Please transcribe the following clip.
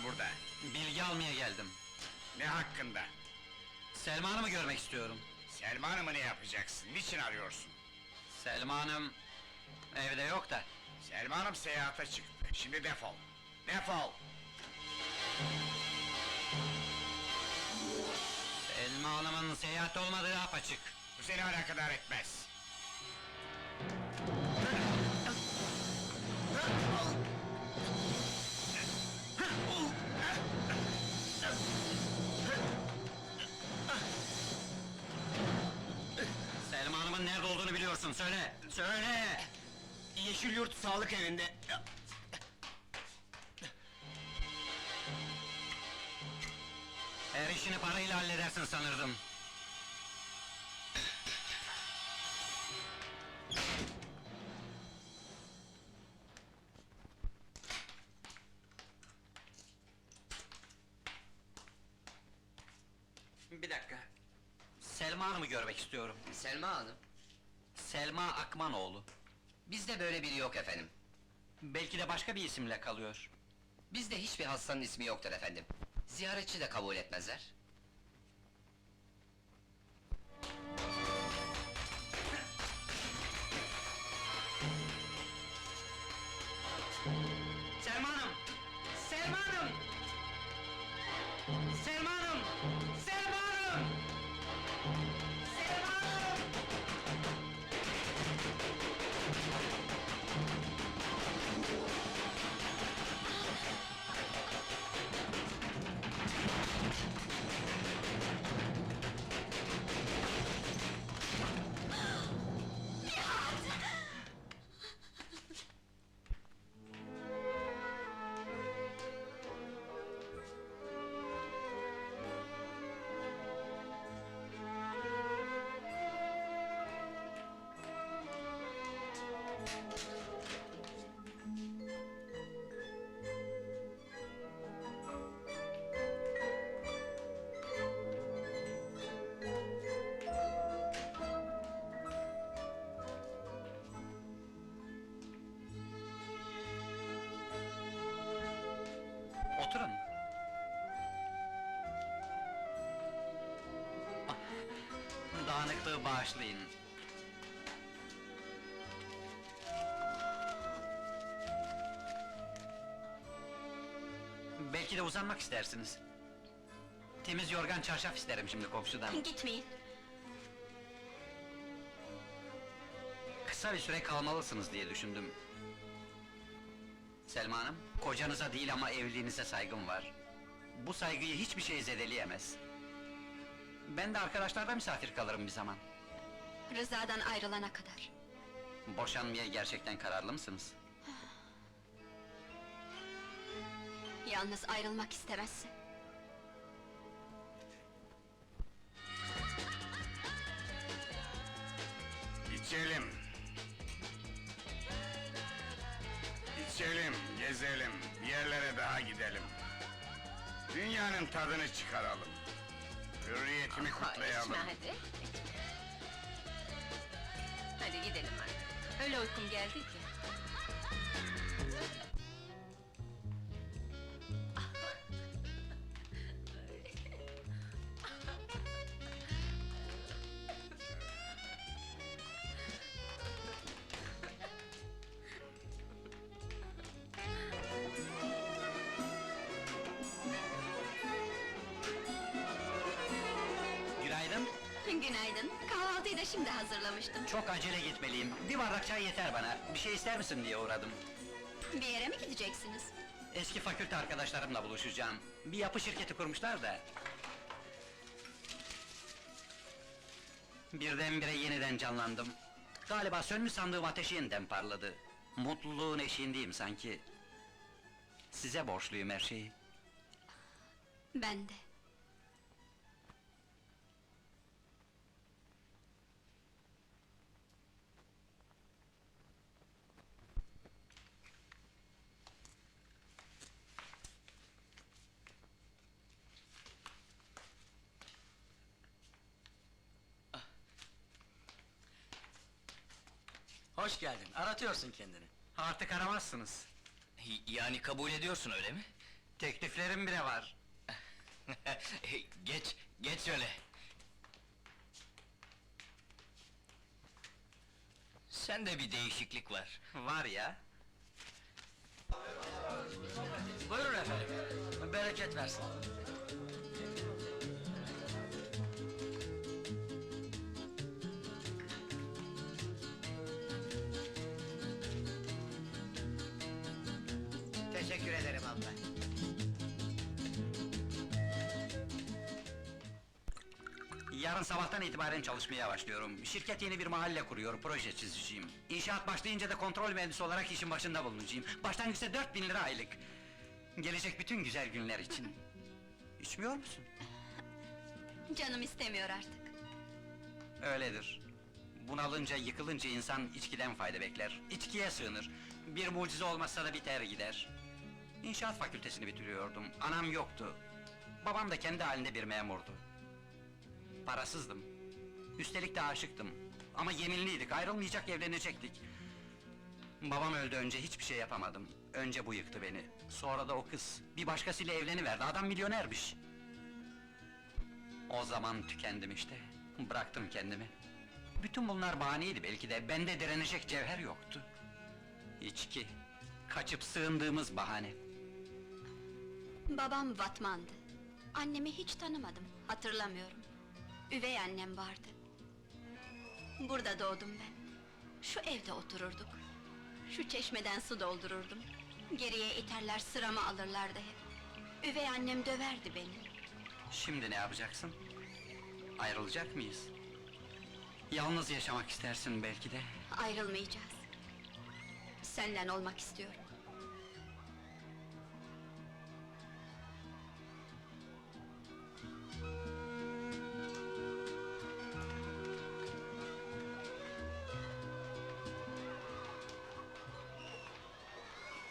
var burada? Bilgi almaya geldim. Ne hakkında? Selma Hanım'ı görmek istiyorum. Selma Hanım'ı ne yapacaksın? Niçin arıyorsun? Selma Hanım... evde yok da. Selma Hanım seyahate çıktı. Şimdi defol. Defol! Selma Hanım'ın seyahatte olmadığı apaçık. Bu seni alakadar etmez. Nerede olduğunu biliyorsun, söyle! Söyle! Yeşil Yurt Sağlık Evi'nde. Her işini parayla halledersin sanırdım. Bir dakika. Selma Hanım'ı görmek istiyorum. Selma Hanım, Selma Akmanoğlu. bizde böyle biri yok efendim. Belki de başka bir isimle kalıyor. Bizde hiçbir hastanın ismi yoktur efendim. Ziyaretçi de kabul etmezler. Oturun. Dağınıklığı bağışlayın. Belki de uzanmak istersiniz. Temiz yorgan çarşaf isterim şimdi komşudan. Gitmeyin. Kısa bir süre kalmalısınız diye düşündüm. Selma Hanım, kocanıza değil ama evliliğinize saygım var. Bu saygıyı hiçbir şey zedeleyemez. Ben de arkadaşlarda misafir kalırım bir zaman. Rıza'dan ayrılana kadar. Boşanmaya gerçekten kararlı mısınız? Yalnız ayrılmak istemezsin. İçelim. İçelim, gezelim, bir yerlere daha gidelim. Dünyanın tadını çıkaralım. Hürriyetimi kutlayalım. hadi. Hadi gidelim artık. Öyle uykum geldi ki. Şimdi hazırlamıştım. Çok acele gitmeliyim. Bir bardak çay yeter bana. Bir şey ister misin diye uğradım. Bir yere mi gideceksiniz? Eski fakülte arkadaşlarımla buluşacağım. Bir yapı şirketi kurmuşlar da. Birdenbire yeniden canlandım. Galiba sönmüş sandığım ateşi yeniden parladı. Mutluluğun eşiğindeyim sanki. Size borçluyum her şeyi. Ben de. Hoş geldin. Aratıyorsun kendini. Artık aramazsınız. Yani kabul ediyorsun öyle mi? Tekliflerim bile var. geç, geç şöyle. Sende bir değişiklik var. Var ya. Buyurun efendim. Bereket versin. Teşekkür ederim abla. Yarın sabahtan itibaren çalışmaya başlıyorum. Şirket yeni bir mahalle kuruyor, proje çizeceğim. İnşaat başlayınca da kontrol mühendisi olarak işin başında bulunacağım. Başlangıçta 4000 lira aylık. Gelecek bütün güzel günler için. İçmiyor musun? Canım istemiyor artık. Öyledir. Bunalınca, yıkılınca insan içkiden fayda bekler. İçkiye sığınır. Bir mucize olmazsa da biter gider. İnşaat fakültesini bitiriyordum. Anam yoktu. Babam da kendi halinde bir memurdu. Parasızdım. Üstelik de aşıktım. Ama yeminliydik, ayrılmayacak, evlenecektik. Babam öldü önce hiçbir şey yapamadım. Önce bu yıktı beni. Sonra da o kız. Bir başkasıyla evleniverdi, adam milyonermiş. O zaman tükendim işte. Bıraktım kendimi. Bütün bunlar bahaneydi belki de. Bende direnecek cevher yoktu. İçki. Kaçıp sığındığımız bahane. Babam Vatman'dı. Annemi hiç tanımadım, hatırlamıyorum. Üvey annem vardı. Burada doğdum ben. Şu evde otururduk. Şu çeşmeden su doldururdum. Geriye iterler sıramı alırlardı hep. Üvey annem döverdi beni. Şimdi ne yapacaksın? Ayrılacak mıyız? Yalnız yaşamak istersin belki de. Ayrılmayacağız. Senden olmak istiyorum.